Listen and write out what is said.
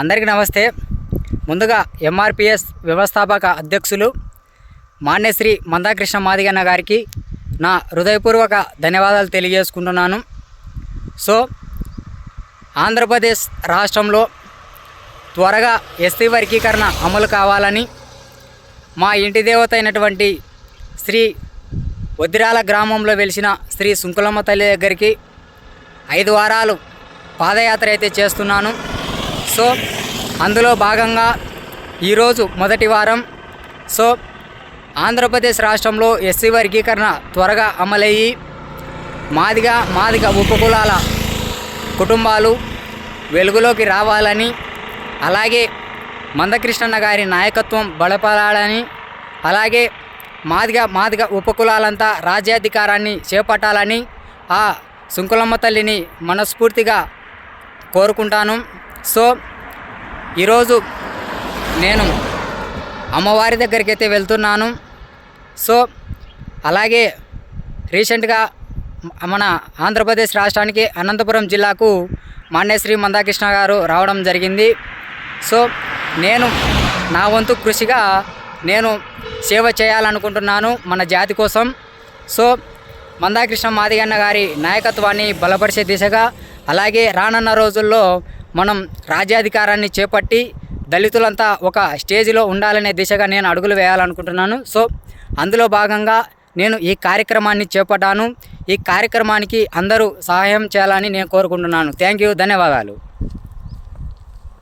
అందరికీ నమస్తే. ముందుగా ఎంఆర్పిఎస్ వ్యవస్థాపక అధ్యక్షులు మాన్యశ్రీ మందాకృష్ణ మాదిగన్న గారికి నా హృదయపూర్వక ధన్యవాదాలు తెలియజేసుకుంటున్నాను. సో ఆంధ్రప్రదేశ్ రాష్ట్రంలో త్వరగా ఎస్టీ వర్గీకరణ అమలు కావాలని మా ఇంటి దేవత అయినటువంటి శ్రీ వద్దిరాల గ్రామంలో వెలిసిన శ్రీ సుంకులమ్మ తల్లి దగ్గరికి ఐదు వారాలు పాదయాత్ర అయితే చేస్తున్నాను. సో అందులో భాగంగా ఈరోజు మొదటి వారం. సో ఆంధ్రప్రదేశ్ రాష్ట్రంలో ఎస్సీ వర్గీకరణ త్వరగా అమలయ్యి మాదిగా మాదిగ ఉపకులాల కుటుంబాలు వెలుగులోకి రావాలని అలాగే మందకృష్ణన్న గారి నాయకత్వం బలపడాలని అలాగే మాదిగ మాదిగ ఉపకులాలంతా రాజ్యాధికారాన్ని చేపట్టాలని ఆ శుంకులమ్మ తల్లిని మనస్ఫూర్తిగా కోరుకుంటాను. సో ఈరోజు నేను అమ్మవారి దగ్గరికి అయితే వెళ్తున్నాను. సో అలాగే రీసెంట్గా మన ఆంధ్రప్రదేశ్ రాష్ట్రానికి అనంతపురం జిల్లాకు మాన్యశ్రీ మందాకృష్ణ గారు రావడం జరిగింది. సో నేను నా వంతు కృషిగా నేను సేవ చేయాలనుకుంటున్నాను మన జాతి కోసం. సో మందాకృష్ణ మాదిగన్న గారి నాయకత్వాన్ని బలపరిచే దిశగా అలాగే రానున్న రోజుల్లో మనం రాజ్యాధికారాన్ని చేపట్టి దళితులంతా ఒక స్టేజ్లో ఉండాలనే దిశగా నేను అడుగులు వేయాలనుకుంటున్నాను. సో అందులో భాగంగా నేను ఈ కార్యక్రమాన్ని చేపట్టాను. ఈ కార్యక్రమానికి అందరూ సహాయం చేయాలని నేను కోరుకుంటున్నాను. Thank you. ధన్యవాదాలు.